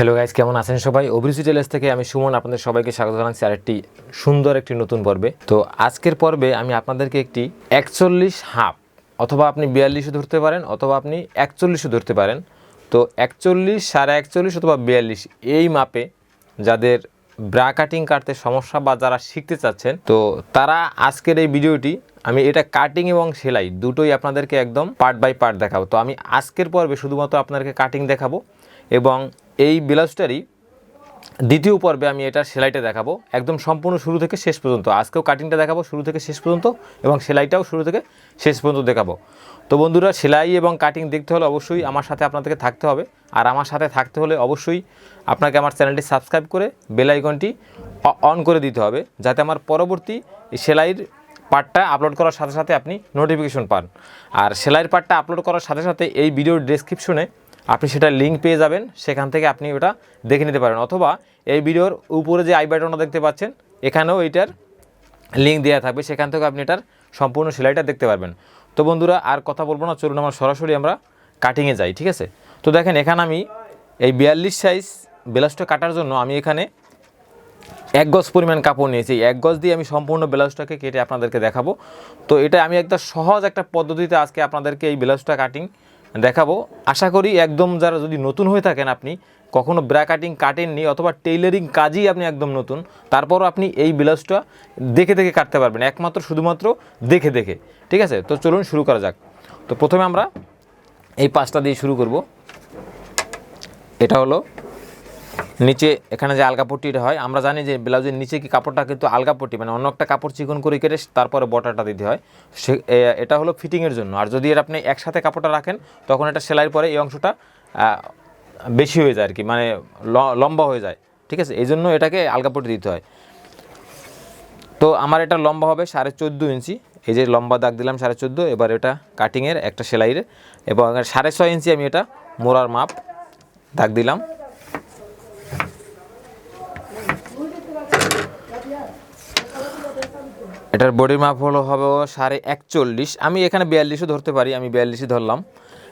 Hello guys কেমন আছেন সবাই? অভিরুচি টেলার্স থেকে আমি সুমন, আপনাদের সবাইকে স্বাগত জানাচ্ছি আরেকটি সুন্দর একটি নতুন পর্বে। তো আজকের পর্বে আমি আপনাদেরকে একটি একচল্লিশ হাফ, অথবা আপনি বিয়াল্লিশও ধরতে পারেন, অথবা আপনি একচল্লিশও ধরতে পারেন। তো একচল্লিশ সাড়ে একচল্লিশ অথবা বিয়াল্লিশ, এই মাপে যাদের ব্রা কাটিং কাটতে সমস্যা বা যারা শিখতে চাচ্ছেন, তো তারা আজকের এই ভিডিওটি, আমি এটা কাটিং এবং সেলাই দুটোই আপনাদেরকে একদম পার্ট বাই পার্ট দেখাবো। তো আমি আজকের পর্বে শুধুমাত্র আপনাদেরকে কাটিং দেখাবো এবং এই ব্লাউজটারই দ্বিতীয় পর্বে আমি এটা সেলাইটা দেখাবো। একদম সম্পূর্ণ শুরু থেকে শেষ পর্যন্ত। আজকেও কাটিংটা দেখাবো শুরু থেকে শেষ পর্যন্ত এবং সেলাইটাও শুরু থেকে শেষ পর্যন্ত দেখাবো। তো বন্ধুরা, সেলাই এবং কাটিং দেখতে হলে অবশ্যই আমার সাথে আপনাদেরকে থাকতে হবে। আর আমার সাথে থাকতে হলে অবশ্যই আপনাকে আমার চ্যানেলটি সাবস্ক্রাইব করে বেল আইকনটি অন করে দিতে হবে, যাতে আমার পরবর্তী সেলাইয়ের পার্টটা আপলোড করার সাথে সাথে আপনি নোটিফিকেশন পান। আর সেলাইয়ের পার্টটা আপলোড করার সাথে সাথে এই ভিডিওর ডেসক্রিপশনে আপনি সেটা লিঙ্ক পেয়ে যাবেন, সেখান থেকে আপনি ওটা দেখে নিতে পারেন। অথবা এই ভিডিওর উপরে যে আই বাটনটা দেখতে পাচ্ছেন, এখানেও এইটার লিঙ্ক দেওয়া থাকবে, সেখান থেকে আপনি এটার সম্পূর্ণ সেলাইটা দেখতে পারবেন। তো বন্ধুরা, আর কথা বলব না, চলুন আমরা সরাসরি আমরা কাটিংয়ে যাই, ঠিক আছে? তো দেখেন, এখানে আমি এই বিয়াল্লিশ সাইজ ব্লাউজটা কাটার জন্য আমি এখানে এক গজ পরিমাণ কাপড় নিয়েছি। এক গজ দিয়ে আমি সম্পূর্ণ ব্লাউজটাকে কেটে আপনাদেরকে দেখাবো। তো এটা আমি একটা সহজ একটা পদ্ধতিতে আজকে আপনাদেরকে এই ব্লাউজটা কাটিং দেখাবো। আশা করি একদম যারা যদি নতুন হয়ে থাকেন আপনি, কখনো ব্রা কাটিং কাটেননি অথবা টেইলারিং কাজই আপনি একদম নতুন, তারপরও আপনি এই ব্লাউজটা দেখে দেখে কাটতে পারবেন। একমাত্র, শুধুমাত্র দেখে দেখে। ঠিক আছে? তো চলুন শুরু করা যাক। তো প্রথমে আমরা এই পাঁচটা দিয়ে শুরু করব। এটা হলো নিচে এখানে যে আলগা পট্টিটা হয়, আমরা জানি যে ব্লাউজের নিচে কি কাপড়টা কিন্তু আলগা পট্টি মানে অন্য একটা কাপড় চিকন করে কেটে তারপরে বটাটা দিতে হয়। সে এটা হলো ফিটিংয়ের জন্য। আর যদি এর আপনি একসাথে কাপড়টা রাখেন, তখন এটা সেলাইয়ের পরে এই অংশটা বেশি হয়ে যায় আর কি মানে লম্বা হয়ে যায়। ঠিক আছে? এই জন্য এটাকে আলগা পট্টি দিতে হয়। তো আমার এটা লম্বা হবে সাড়ে চোদ্দ ইঞ্চি। এই যে লম্বা দাগ দিলাম সাড়ে চোদ্দ, এবার এটা কাটিংয়ের একটা সেলাইয়ের। এবং সাড়ে ছয় ইঞ্চি আমি এটা মোড়ার মাপ দাগ দিলাম। এটার বডির মাপ হলো হবে সাড়ে একচল্লিশ। আমি এখানে বিয়াল্লিশও ধরতে পারি, আমি বিয়াল্লিশই ধরলাম।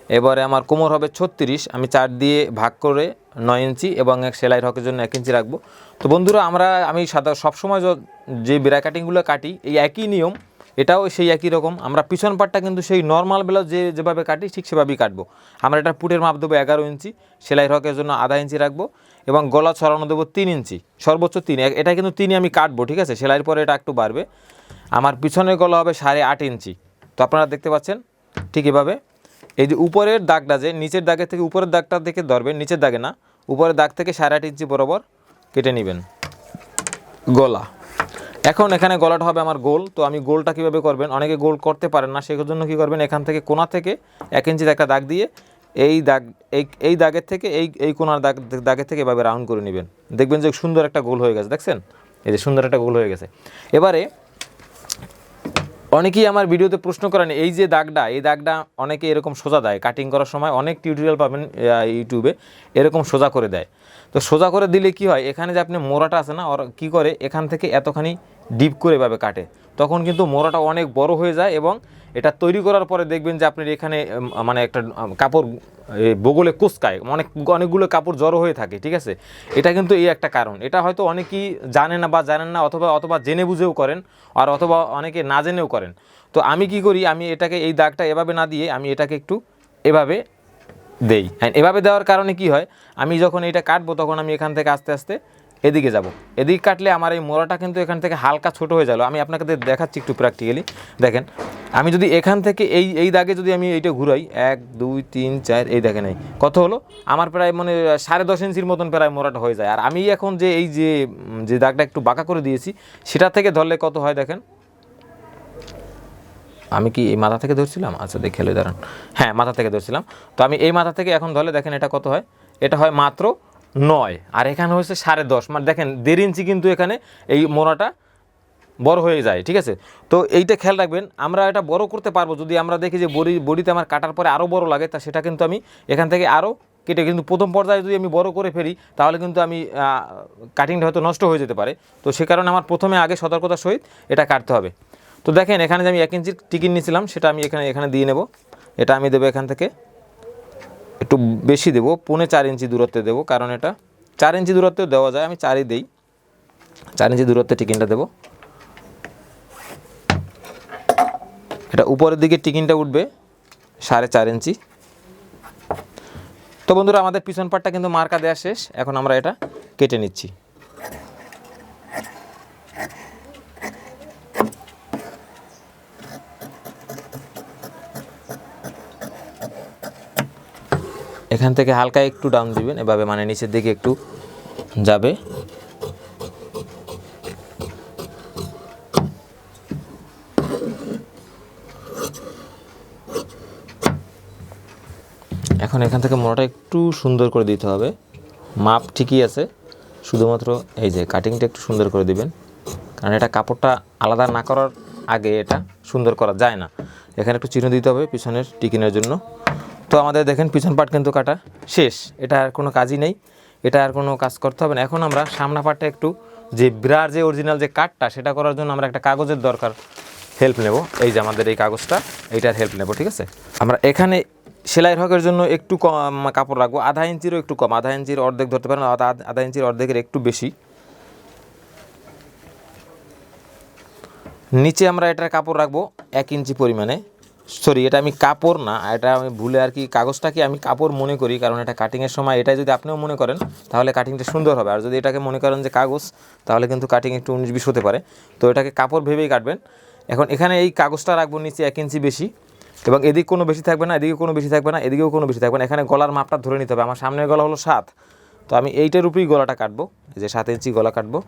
এবারে আমার কোমর হবে ছত্রিশ, আমি চার দিয়ে ভাগ করে নয় ইঞ্চি এবং এক সেলাই হকের জন্য এক ইঞ্চি রাখব। তো বন্ধুরা, আমরা, আমি সাদা, সবসময় য- বিরা কাটিংগুলো কাটি, এই একই নিয়ম, এটাও সেই একই রকম। আমরা পিছন পাটটা কিন্তু সেই নর্মাল ব্লাউজ যে, যেভাবে কাটি, ঠিক সেভাবেই কাটবো। আমরা এটা পুটের মাপ দেবো এগারো ইঞ্চি, সেলাই হকের জন্য আধা ইঞ্চি রাখব। এবং গলা ছড়ানো দেবো তিন ইঞ্চি, সর্বোচ্চ তিন এটা কিন্তু তিনই আমি কাটবো, ঠিক আছে? সেলাইয়ের পরে এটা একটু বাড়বে। আমার পিছনের গলা হবে সাড়ে আট ইঞ্চি। তো আপনারা দেখতে পাচ্ছেন ঠিক এভাবে। এই যে উপরের দাগটা যে, নিচের দাগের থেকে উপরের দাগটা থেকে ধরবেন, নিচের দাগে না, উপরের দাগ থেকে সাড়ে আট ইঞ্চি বরাবর কেটে নেবেন গলা। এখন এখানে গলাটা হবে আমার গোল, তো আমি গোলটা কীভাবে করবেন? অনেকে গোল করতে পারেন না সেই জন্য কী করবেন? এখান থেকে কোনা থেকে এক ইঞ্চির একটা দাগ দিয়ে এই দাগ, এই এই দাগের থেকে এই এই কোনার দাগ, দাগের থেকে এভাবে রাউন্ড করে নেবেন। দেখবেন যে সুন্দর একটা গোল হয়ে গেছে, দেখছেন? এই যে সুন্দর একটা গোল হয়ে গেছে। এবারে, অনেকেই আমার ভিডিওতে প্রশ্ন করেন, এই যে দাগটা, এই দাগটা অনেকে এরকম সোজা দেয়। কাটিং করার সময় অনেক টিউটোরিয়াল পাবেন ইউটিউবে এরকম সোজা করে দেয়। তো সোজা করে দিলে কি হয়? এখানে যে আপনি মোড়াটা আছে না, ওর কী করে? এখান থেকে এতখানি ডিপ করে এভাবে কাটে। তখন কিন্তু মোড়াটা অনেক বড় হয়ে যায় এবং এটা তৈরি করার পরে দেখবেন যে আপনার এখানে মানে একটা কাপড় বগলে কুচকায়, অনেক, অনেকগুলো কাপড় জড়ো হয়ে থাকে, ঠিক আছে? এটা কিন্তু এই একটা কারণ। এটা হয়তো অনেকেই জানে না বা জানেন না, অথবা অথবা জেনে বুঝেও করেন, আর অথবা অনেকে না জেনেও করেন। তো আমি কি করি, আমি এটাকে, এই দাগটা এভাবে না দিয়ে আমি এটাকে একটু এভাবে দেই। হ্যাঁ এভাবে দেওয়ার কারণে কি হয়, আমি যখন এটা কাটবো, তখন আমি এখান থেকে আস্তে আস্তে এদিকে যাব। এদিকে কাটলে আমার এই মোড়াটা কিন্তু এখান থেকে হালকা ছোট হয়ে গেল আমি আপনাকে দেখাচ্ছি একটু প্র্যাকটিক্যালি দেখেন, আমি যদি এখান থেকে এই এই দাগে যদি আমি এইটা ঘুরাই, এক, দুই, তিন, চার, এই দেখেন এই কত হলো? আমার প্রায় মানে সাড়ে দশ ইঞ্চির মতন প্রায় মোড়াটা হয়ে যায়। আর আমি এখন যে এই যে যে দাগটা একটু বাঁকা করে দিয়েছি, সেটা থেকে ধরলে কত হয় দেখেন? আমি কি এই মাথা থেকে ধরছিলাম? আচ্ছা দেখে দাঁড়ান। হ্যাঁ মাথা থেকে ধরছিলাম। তো আমি এই মাথা থেকে এখন ধরলে দেখেন এটা কত হয়? এটা হয় মাত্র নয়। আর এখানে হয়েছে সাড়ে দশ। মানে দেখেন, দেড় ইঞ্চি কিন্তু এখানে এই মোড়াটা বড় হয়ে যায়, ঠিক আছে? তো এইটা খেয়াল রাখবেন, আমরা এটা বড় করতে পারব। যদি আমরা দেখি যে বড়ি, বডিতে আমার কাটার পরে আরও বড় লাগে, তা সেটা কিন্তু আমি এখান থেকে আরও কেটে, কিন্তু প্রথম পর্যায়ে যদি আমি বড় করে ফেলি, তাহলে কিন্তু আমি কাটিংটা হয়তো নষ্ট হয়ে যেতে পারে। তো সে কারণে আমার প্রথমে আগে সতর্কতার সহিত এটা কাটতে হবে। তো দেখেন, এখানে যে আমি এক ইঞ্চির টিকিট নিয়েছিলাম, সেটা আমি এখানে এখানে দিয়ে নেব। এটা আমি দেবো এখান থেকে। একটু বেশি দেবো, পৌনে চার ইঞ্চি দূরত্বে দেবো, কারণ এটা চার ইঞ্চি দূরত্বে দেওয়া যায়, আমি চারই দিই। চার ইঞ্চি দূরত্বে টিকিনটা দেবো। এটা উপরের দিকে টিকিনটা উঠবে, সাড়ে চার ইঞ্চি। তো বন্ধুরা, আমাদের পিছন পাটটা কিন্তু মার্কা দেওয়া শেষ, এখন আমরা এটা কেটে নিচ্ছি। এখান থেকে হালকা একটু ডাউন দিবেন, এভাবে মানে নিচের দিকে একটু যাবে। এখন এখান থেকে মোড়াটা একটু সুন্দর করে দিতে হবে। মাপ ঠিকই আছে, শুধুমাত্র এই যে কাটিংটা একটু সুন্দর করে দিবেন। কারণ এটা কাপড়টা আলাদা না করার আগে এটা সুন্দর করা যায় না। এখানে একটু চিহ্ন দিতে হবে পিছনের টিকিনের জন্য। তো আমাদের দেখেন, পিছন পাট কিন্তু কাটা শেষ। এটা আর কোনো কাজই নেই। এটা আর কোনো কাজ করতে হবে না। এখন আমরা সামনা পাটটা একটু যে ব্রার যে অরিজিনাল যে কাঠটা সেটা করার জন্য আমরা একটা কাগজের দরকার হেল্প নেব। এই যে আমাদের এই কাগজটা, এইটার হেল্প নেব, ঠিক আছে? আমরা এখানে সেলাইয়ের হকের জন্য একটু কম কাপড় রাখব। আধা ইঞ্চিরও একটু কম, আধা ইঞ্চির অর্ধেক ধরতে পারেন আধা ইঞ্চির অর্ধেকের একটু বেশি। নিচে আমরা এটার কাপড় রাখব এক ইঞ্চি পরিমাণে। সরি এটা আমি কাপড় না, এটা আমি ভুলে আর কি কাগজটাকে আমি কাপড় মনে করি, কারণ এটা কাটিংয়ের সময় এটা যদি আপনিও মনে করেন, তাহলে কাটিংটা সুন্দর হবে। আর যদি এটাকে মনে করেন যে কাগজ, তাহলে কিন্তু কাটিং একটু উনিশ বিশ হতে পারে। তো এটাকে কাপড় ভেবেই কাটবেন। এখন এখানে এই কাগজটা রাখব নিচে এক ইঞ্চি বেশি, এবং এদিক কোনো বেশি থাকবে না, এদিকে কোনো বেশি থাকবে না, এদিকেও কোনো বেশি থাকবে না। এখানে গলার মাপটা ধরে নিতে হবে। আমার সামনের গলা হলো সাত। তো আমি এইটার উপরেই গলাটা কাটবো। যে সাত ইঞ্চি গলা কাটবো।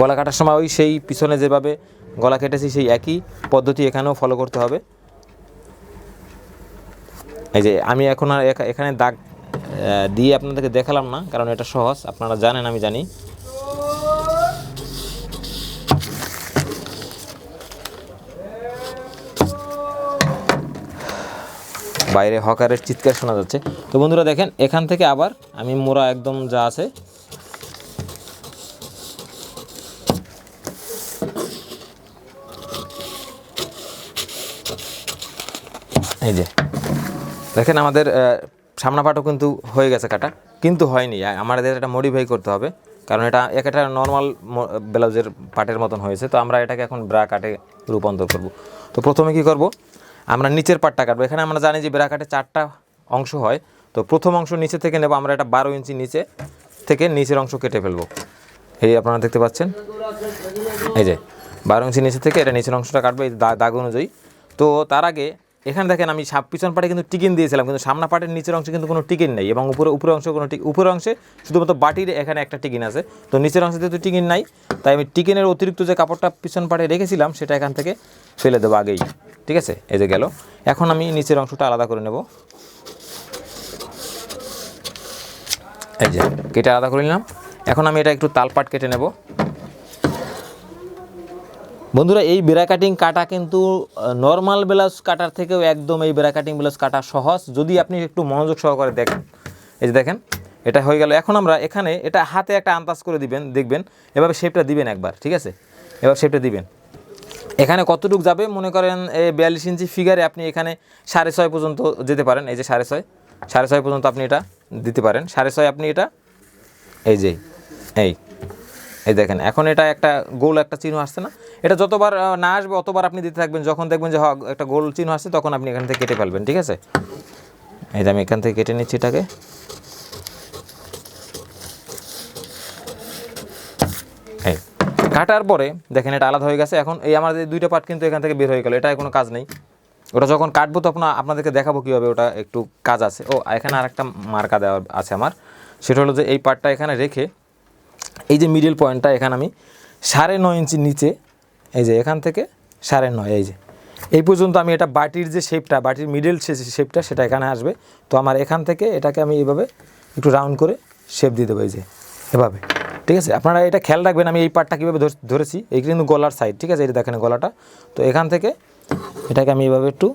গলা কাটার সময় ওই সেই পিছনে যেভাবে গলা কেটেছি সেই একই পদ্ধতি এখানেও ফলো করতে হবে। এই যে আমি এখন আর এখানে দাগ দিয়ে আপনাদেরকে দেখালাম না, কারণ এটা সহজ, আপনারা জানেন, আমি জানি। বাইরে হকারের চিৎকার শোনা যাচ্ছে। তো বন্ধুরা দেখেন, এখান থেকে আবার আমি মোড়া একদম যা আছে এই যে। দেখেন আমাদের সামনা পাটও কিন্তু হয়ে গেছে কাটা, কিন্তু হয়নি। আমাদের এটা মডিফাই করতে হবে, কারণ এটা এক একটা নর্মাল ব্লাউজের পাটের মতন হয়েছে, তো আমরা এটাকে এখন ব্রা কাটে রূপান্তর করব। তো প্রথমে কি করব? আমরা নিচের পাটটা কাটবো। এখানে আমরা জানি যে ব্রা কাটে চারটা অংশ হয়, তো প্রথম অংশ নিচে থেকে নেব, আমরা এটা বারো ইঞ্চি নিচে থেকে নিচের অংশ কেটে ফেলব। এই আপনারা দেখতে পাচ্ছেন? এই যে, বারো ইঞ্চি নিচে থেকে এটা নিচের অংশটা কাটবো, এই দাগ অনুযায়ী। তো তার আগে এখানে দেখেন আমি সাপ পিছন পাটে কিন্তু টিকিন দিয়েছিলাম, কিন্তু সামনা পাটের নিচের অংশে কিন্তু কোনো টিকিন নেই এবং উপরে, উপরের অংশে কোনো উপরের অংশে শুধুমাত্র বাটির এখানে একটা টিকিন আছে। তো নিচের অংশে যেহেতু টিকিন নাই, তাই আমি টিকিনের অতিরিক্ত যে কাপড়টা পিছন পাটে রেখেছিলাম, সেটা এখান থেকে ফেলে দেবো আগেই। ঠিক আছে? এই যে গেল। এখন আমি নিচের অংশটা আলাদা করে নেব। এই যে, কেটে আলাদা করে নিলাম। এখন আমি এটা একটু তালপাট কেটে নেব। বন্ধুরা, এই বেড়া কাটিং কাটা কিন্তু নর্মাল ব্লাউজ কাটার থেকেও একদম এই বেড়া কাটিং ব্লাউজ কাটা সহজ। যদি আপনি একটু মনোযোগ সহকারে দেখেন এই যে দেখেন, এটা হয়ে গেল। এখন আমরা এখানে এটা হাতে একটা আন্দাজ করে দিবেন, দেখবেন। এভাবে শেপটা দিবেন একবার, ঠিক আছে? এবার শেপটা দিবেন। এখানে কতটুকু যাবে? মনে করেন বিয়াল্লিশ ইঞ্চি ফিগারে আপনি এখানে সাড়ে ছয় পর্যন্ত যেতে পারেন। এই যে সাড়ে ছয় সাড়ে ছয় পর্যন্ত আপনি এটা দিতে পারেন। সাড়ে ছয় আপনি এটা, এই যে, এই। এই দেখেন, এখন এটা একটা গোল, একটা চিহ্ন আসছে না? এটা যতবার না আসবে, অতবার আপনি দিতে থাকবেন। যখন দেখবেন যে একটা গোল চিহ্ন আসছে, তখন আপনি এখান থেকে কেটে ফেলবেন, ঠিক আছে? এই যে আমি এখান থেকে কেটে নিচ্ছি এটাকে। কাটার পরে দেখেন, এটা আলাদা হয়ে গেছে। এখন এই আমাদের দুইটা পার্ট কিন্তু এখান থেকে বের হয়ে গেল এটা কোনো কাজ নেই। ওটা যখন কাটবো তখন আপনাদেরকে দেখাবো কীভাবে ওটা একটু কাজ আছে। ও, এখানে আরেকটা মার্কা দেওয়া আছে আমার। সেটা হলো যে এই পার্টটা এখানে রেখে এই যে মিডিল পয়েন্টটা এখানে আমি সাড়ে নয় ইঞ্চি নিচে, এই যে এখান থেকে সাড়ে নয়, এই যে। এই পর্যন্ত আমি এটা বাটির যে শেপটা বাটির মিডিল শেপটা সেটা এখানে আসবে। তো আমার এখান থেকে এটাকে আমি এইভাবে একটু রাউন্ড করে শেপ দিয়ে দেবো, এই যে, এভাবে। ঠিক আছে? আপনারা এটা খেয়াল রাখবেন, আমি এই পার্টটা কীভাবে ধর- ধরেছি। এই কিন্তু গলার সাইড ঠিক আছে? এটা দেখেন গলাটা। তো এখান থেকে এটাকে আমি এভাবে একটু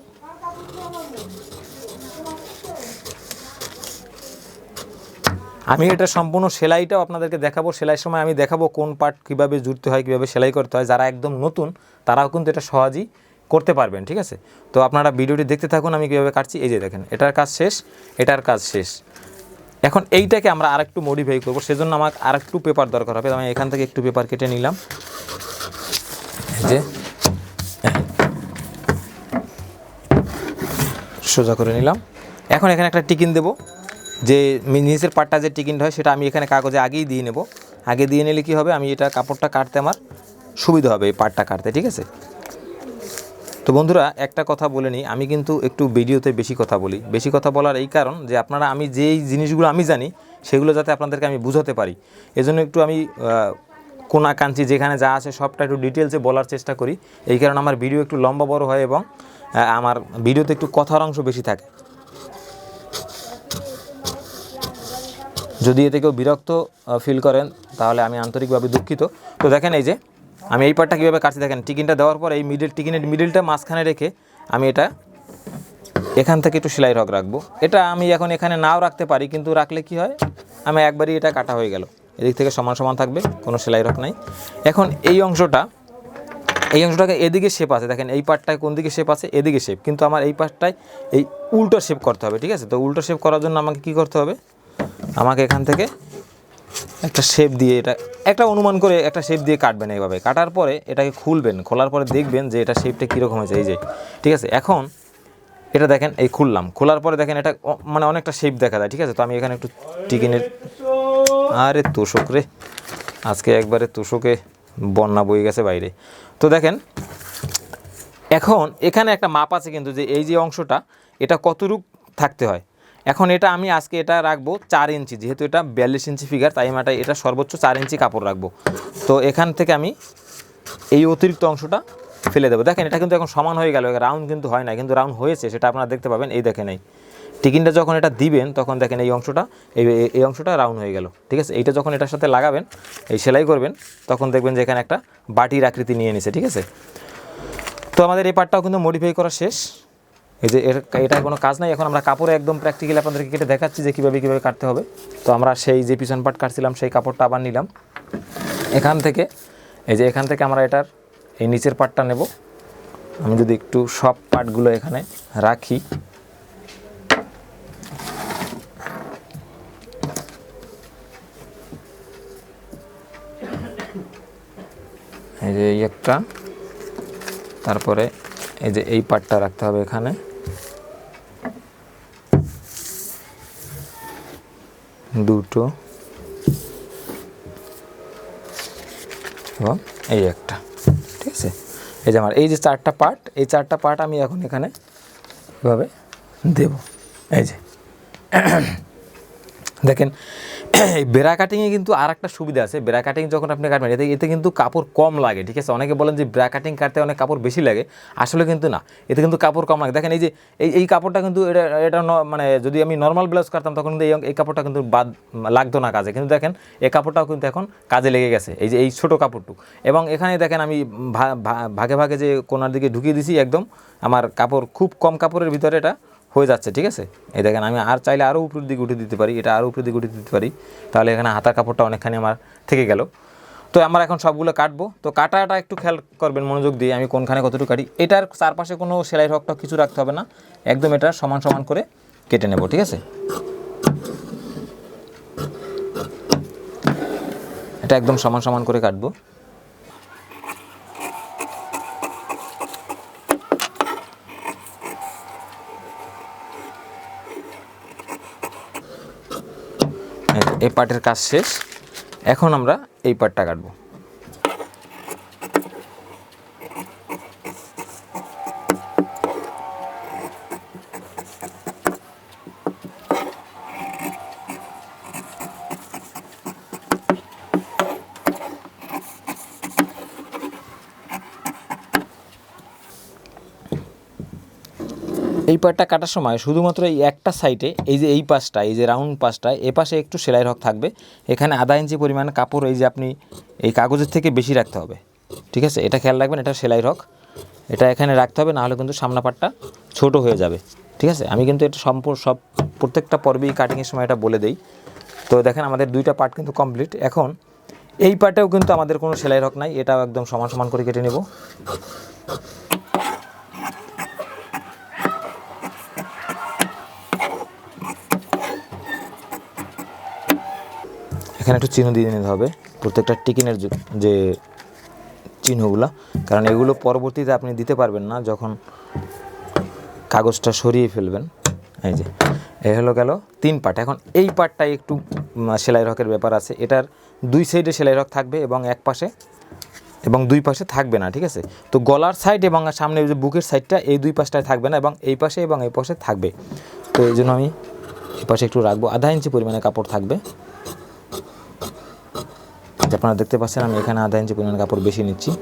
আমি এটা সম্পূর্ণ সেলাইটাও আপনাদেরকে দেখাবো। সেলাইয়ের সময় আমি দেখাবো কোন পার্ট কীভাবে জুড়তে হয় কীভাবে সেলাই করতে হয়। যারা একদম নতুন তারাও কিন্তু এটা সহজেই করতে পারবেন ঠিক আছে? তো আপনারা ভিডিওটি দেখতে থাকুন আমি কীভাবে কাটছি। এই যে দেখেন এটার কাজ শেষ এটার কাজ শেষ। এখন এইটাকে আমরা আরেকটু মডিফাই করব। সেজন্য আমাকে আরেকটু পেপার দরকার হবে। আমি এখান থেকে একটু পেপার কেটে নিলাম। যে সোজা করে নিলাম। এখন এখানে একটা টিকিন দেবো। যে নিচের পাটটা যে টিকিনটা হয় সেটা আমি এখানে কাগজে আগেই দিয়ে নেব। আগে দিয়ে নিলে কি হবে? আমি এটা কাপড়টা কাটতে আমার সুবিধা হবে এই পাটটা কাটতে, ঠিক আছে? তো বন্ধুরা, একটা কথা বলে নিই। আমি কিন্তু একটু ভিডিওতে বেশি কথা বলি। বেশি কথা বলার এই কারণ যে আপনারা, আমি যেই জিনিসগুলো আমি জানি, সেগুলো যাতে আপনাদেরকে আমি বুঝাতে পারি। এজন্য একটু আমি কোনা কাঞ্চি যেখানে যা আছে সবটা একটু ডিটেলসে বলার চেষ্টা করি। এই কারণে আমার ভিডিও একটু লম্বা বড় হয় এবং আমার ভিডিওতে একটু কথার অংশ বেশি থাকে। যদি এতে কেউ বিরক্ত ফিল করেন, তাহলে আমি আন্তরিকভাবে দুঃখিত। তো দেখেন এই যে, আমি এই পার্টটা কীভাবে কাটছি, দেখেন, টিকিনটা দেওয়ার পর এই মিডিল টিকিনের মিডিলটা মাঝখানে রেখে আমি এটা এখান থেকে একটু সেলাই রক রাখব। এটা আমি এখন এখানে নাও রাখতে পারি, কিন্তু রাখলে কি হয়? আমি একবারই এটা কাটা হয়ে গেল। এদিক থেকে সমান সমান থাকবে, কোনো সেলাই রক নাই। এখন এই অংশটা, এই অংশটাকে এদিকে শেপ আছে। দেখেন, এই পার্টটায় কোন দিকে শেপ আছে? এদিকে শেপ কিন্তু আমার এই পার্টটায় এই উল্টো শেপ করতে হবে, ঠিক আছে? তো উল্টো শেপ করার জন্য আমাকে কি করতে হবে? আমাকে এখান থেকে একটা শেপ দিয়ে এটা, একটা অনুমান করে একটা শেপ দিয়ে কাটবেন এইভাবে। কাটার পরে এটাকে খুলবেন, খোলার পরে দেখবেন যে এটা শেপটা কীরকম হয়েছে, এই যে। ঠিক আছে, এখন এটা দেখেন, এই খুললাম। খোলার পরে দেখেন এটা মানে অনেকটা শেপ দেখা যায়, ঠিক আছে? তো আমি এখানে একটু টিকিনের আরে তোষক রে। আজকে একবারে তোষকে বন্যা বয়ে গেছে বাইরে। তো দেখেন, এখন এখানে একটা মাপ আছে কিন্তু যে এই যে অংশটা, এটা কতটুক থাকতে হয়? এখন এটা আমি আজকে এটা রাখব চার ইঞ্চি, যেহেতু এটা বিয়াল্লিশ ইঞ্চি ফিগার তাই আমি এটা সর্বোচ্চ চার ইঞ্চি কাপড় রাখব। তো এখান থেকে আমি এই অতিরিক্ত অংশটা ফেলে দেবো। দেখেন, এটা কিন্তু এখন সমান হয়ে গেল রাউন্ড কিন্তু হয় না কিন্তু রাউন্ড হয়েছে, সেটা আপনারা দেখতে পাবেন, এই দেখেন এই। টিকিনটা যখন এটা দিবেন, তখন দেখেন এই অংশটা, এই- এই অংশটা রাউন্ড হয়ে গেল, ঠিক আছে? এইটা যখন এটার সাথে লাগাবেন, এই সেলাই করবেন, তখন দেখবেন যে এখানে একটা বাটির আকৃতি নিয়ে নিছে, ঠিক আছে? তো আমাদের এই পার্টটাও কিন্তু মডিফাই করা শেষ। এই যে এটা কোনো কাজ নাই। এখন আমরা কাপড়ে একদম প্র্যাকটিক্যালি আপনাদেরকে কেটে দেখাচ্ছি যে কীভাবে কীভাবে কাটতে হবে। তো আমরা সেই যে পিছন পাট কাটছিলাম, সেই কাপড়টা আবার নিলাম। এখান থেকে, এই যে এখান থেকে আমরা এটার এই নিচের পার্টটা নেব। আমি যদি একটু সব পার্টগুলো এখানে রাখি। এই যে এই একটা, তারপরে এই যে এই পার্টটা রাখতে হবে এখানে। দুটো। এবং এই একটা, ঠিক আছে? এই যে আমার, এই যে চারটা পার্ট এই চারটা পার্ট আমি এখন এখানে এভাবে দেব। এই যে। দেখেন, এই বেড়া কাটিংয়ে কিন্তু আর একটা সুবিধা আছে। বেড়া কাটিং যখন আপনি কাটবেন, এতে এতে কিন্তু কাপড় কম লাগে, ঠিক আছে? অনেকে বলেন যে বেড়া কাটিং কাটতে অনেক কাপড় বেশি লাগে। আসলে কিন্তু না, এতে কিন্তু কাপড় কম লাগে। দেখেন, এই যে, এই এই কাপড়টা কিন্তু এটা এটা মানে যদি আমি নর্মাল ব্লাউজ কাটতাম, তখন কিন্তু এই কাপড়টা কিন্তু বাদ, লাগতো না কাজে। কিন্তু দেখেন, এই কাপড়টাও কিন্তু এখন কাজে লেগে গেছে। এই যে, এই ছোটো কাপড়টুক। এবং এখানে দেখেন, আমি ভাগে ভাগে যে কোনার দিকে ঢুকিয়ে দিছি, একদম আমার কাপড়, খুব কম কাপড়ের ভিতরে এটা হয়ে যাচ্ছে, ঠিক আছে? এই দেখেন, আমি আর চাইলে আরও উপরের দিকে উঠে দিতে পারি, এটা আরও উপরের দিকে উঠে দিতে পারি। তাহলে এখানে হাতার কাপড়টা অনেকখানি আমার থেকে গেল। তো আমরা এখন সবগুলো কাটবো। তো কাটাটা একটু খেয়াল করবেন মনোযোগ দিয়ে, আমি কোনখানে কতটুকু কাটি। এটার চারপাশে কোনো সেলাই রকটা কিছু রাখতে হবে না। একদম এটা সমান সমান করে কেটে নেব, ঠিক আছে? এটা একদম সমান সমান করে কাটবো। এই পাটের পার্টের কাজ শেষ। এখন আমরা এই পার্টটা কাটবো। এই পার্টটা কাটার সময় শুধুমাত্র এই একটা সাইডে এই যে এই পাশটা, এই যে রাউন্ড পাশটা, এ পাশে একটু সেলাই রক থাকবে। এখানে আধা ইঞ্চি পরিমাণ কাপড় এই যে আপনি এই কাগজের থেকে বেশি রাখতে হবে। ঠিক আছে? এটা খেয়াল রাখবেন, এটা সেলাই রক এটা এখানে রাখতে হবে, নাহলে কিন্তু সামনা পাটটা ছোট হয়ে যাবে। ঠিক আছে? আমি কিন্তু এটা সম্পূর্ণ সব, প্রত্যেকটা পর্বেই কাটিংয়ের সময় এটা বলে দেই। তো দেখেন, আমাদের দুইটা পার্ট কিন্তু কমপ্লিট এখন, এই পার্টেও কিন্তু আমাদের কোনো সেলাই রক নাই। এটাও একদম সমান সমান করে কেটে নেব। এখানে একটু চিহ্ন দিয়ে নিতে হবে। প্রত্যেকটা টিকিনের যে- চিহ্নগুলো। কারণ এগুলো পরবর্তীতে আপনি দিতে পারবেন না যখন কাগজটা সরিয়ে ফেলবেন। এই যে, এ হলো গেল তিন পার্ট এখন এই পার্টটাই একটু সেলাই রকের ব্যাপার আছে। এটার দুই সাইডে সেলাই রক থাকবে এবং এক পাশে, এবং দুই পাশে থাকবে না, ঠিক আছে? তো গলার সাইড এবং সামনে যে বুকের সাইডটা, এই দুই পাশটায় থাকবে না এবং এই পাশে এবং এই পাশে থাকবে। তো এই জন্য আমি এই পাশে একটু রাখব। আধা ইঞ্চি পরিমাণে কাপড় থাকবে। আপনারা দেখতে পাচ্ছেন, আমি এখানে আধা ইঞ্চি পরিমাণ কাপড় বেশি নিচ্ছি।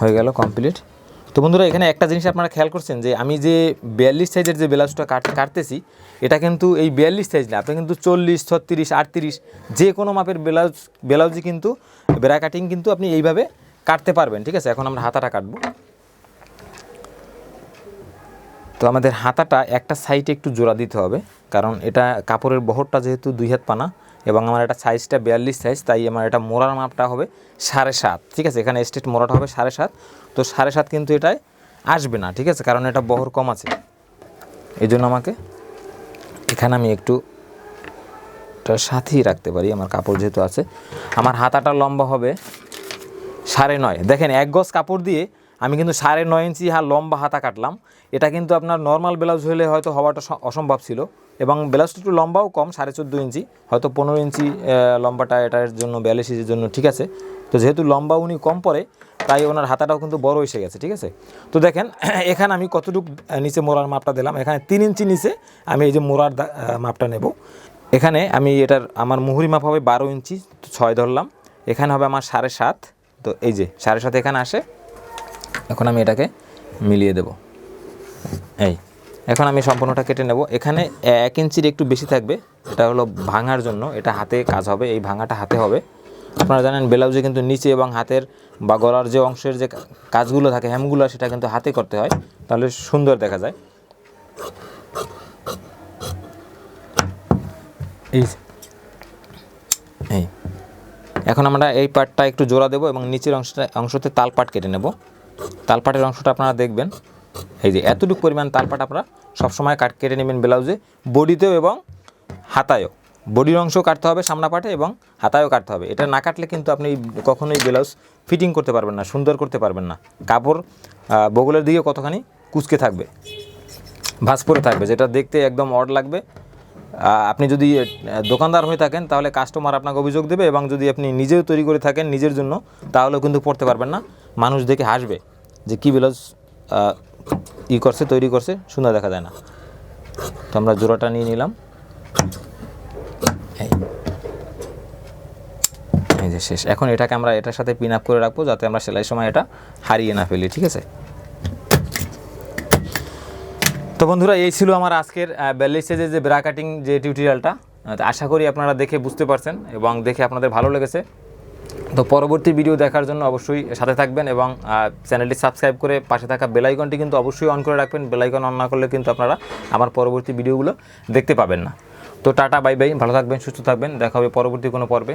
হয়ে গেল কমপ্লিট তো বন্ধুরা, এখানে একটা জিনিস আপনারা খেয়াল করছেন যে, আমি যে বিয়াল্লিশ সাইজের যে ব্লাউজটা কাট, কাটতেছি, এটা কিন্তু এই বিয়াল্লিশ সাইজ না, আপনি কিন্তু চল্লিশ, ছত্রিশ, আটত্রিশ, যে কোনো মাপের ব্লাউজ, ব্লাউজই কিন্তু বেড়া কাটিং কিন্তু আপনি এইভাবে কাটতে পারবেন, ঠিক আছে? এখন আমরা হাতাটা কাটবো। তো আমাদের হাতাটা একটা সাইডে একটু জোড়া দিতে হবে, কারণ এটা কাপড়ের বহরটা যেহেতু দুই হাত পানা এবং আমার এটা সাইজটা বিয়াল্লিশ সাইজ তাই আমার এটা মোড়ার মাপটা হবে সাড়ে সাত, ঠিক আছে? এখানে স্টেট মোড়াটা হবে সাড়ে সাত, তো সাড়ে সাত কিন্তু এটাই আসবে না, ঠিক আছে? কারণ এটা বহর কম আছে। এই জন্য আমাকে এখানে আমি একটু সাথেই রাখতে পারি, আমার কাপড় যেহেতু আছে। আমার হাতাটা লম্বা হবে সাড়ে নয়। দেখেন, এক গজ কাপড় দিয়ে আমি কিন্তু সাড়ে নয় ইঞ্চি হা লম্বা হাতা কাটলাম। এটা কিন্তু আপনার নর্মাল ব্লাউজ হলে হয়তো হওয়াটা অসম্ভব ছিল। এবং ব্লাউজটা একটু লম্বাও কম, সাড়ে চোদ্দ ইঞ্চি। হয়তো পনেরো ইঞ্চি লম্বাটা এটার জন্য বিয়াল্লিশ ইঞ্চির জন্য ঠিক আছে। তো যেহেতু লম্বা উনি কম পড়ে তাই ওনার হাতাটাও কিন্তু বড় এসে গেছে, ঠিক আছে? তো দেখেন, এখানে আমি কতটুকু নিচে মোড়ার মাপটা দিলাম। এখানে তিন ইঞ্চি নিচে আমি এই যে মোড়ার মাপটা নেব। এখানে আমি এটার, আমার মুহুরি মাপ হবে বারো ইঞ্চি ছয় ধরলাম। এখানে হবে আমার সাড়ে সাত। তো এই যে সাড়ে সাত এখানে আসে। এখন আমি এটাকে মিলিয়ে দেব। এই, এখন আমি সম্পূর্ণটা কেটে নেব। এখানে এক ইঞ্চির একটু বেশি থাকবে। এটা হলো ভাঙার জন্য। এটা হাতে কাজ হবে, এই ভাঙাটা হাতে হবে। আপনারা জানেন, ব্লাউজে কিন্তু নিচে এবং হাতের বা গলার যে অংশের যে কাজগুলো থাকে হ্যামগুলো সেটা কিন্তু হাতে করতে হয়। তাহলে সুন্দর দেখা যায়। এই এখন আমরা এই পার্টটা একটু জোড়া দেবো এবং নিচের অংশটা অংশতে তাল পাট কেটে নেব। তালপাটের অংশটা আপনারা দেখবেন। এই যে এতটুকু পরিমাণ তালপাট আপনারা সবসময় কাট কেটে নেবেন ব্লাউজে, বডিতেও এবং হাতায়ও। বডির অংশ কাটতে হবে সামনা পাটে এবং হাতায়ও কাটতে হবে। এটা না কাটলে কিন্তু আপনি কখনোই ব্লাউজ ফিটিং করতে পারবেন না, সুন্দর করতে পারবেন না। কাপড় বগলের দিকে কতখানি কুচকে থাকবে, ভাঁজ পরে থাকবে, যেটা দেখতে একদম অড লাগবে। আপনি যদি দোকানদার হয়ে থাকেন তাহলে কাস্টমার আপনাকে অভিযোগ দেবে এবং যদি আপনি নিজেও তৈরি করে থাকেন নিজের জন্য, তাহলেও কিন্তু পড়তে পারবেন না। মানুষ দেখে হাসবে যে কী ব্লাউজ ই করছে, তৈরি করছে, সুন্দর দেখা যায় না। তো আমরা জোড়াটা নিয়ে নিলাম। এই। যে শেষ। এখন এটাকে আমরা এটার সাথে পিন আপ করে রাখব যাতে আমরা সেলাই সময় এটা হারিয়ে না ফেলি, ঠিক আছে? তো বন্ধুরা, এই ছিল আমার আজকের বিয়াল্লিশ স্টেজের যে ব্রা কাটিং যে টিউটোরিয়ালটা আশা করি আপনারা দেখে বুঝতে পারছেন এবং দেখে আপনাদের ভালো লেগেছে। তো পরবর্তী ভিডিও দেখার জন্য অবশ্যই সাথে থাকবেন এবং চ্যানেলটি সাবস্ক্রাইব করে পাশে থাকা বেলাইকনটি কিন্তু অবশ্যই অন করে রাখবেন। বেলাইকন অন না করলে কিন্তু আপনারা আমার পরবর্তী ভিডিওগুলো দেখতে পাবেন না। তো টাটা বাই বাই ভালো থাকবেন, সুস্থ থাকবেন। দেখা হবে পরবর্তী কোনো পর্বে।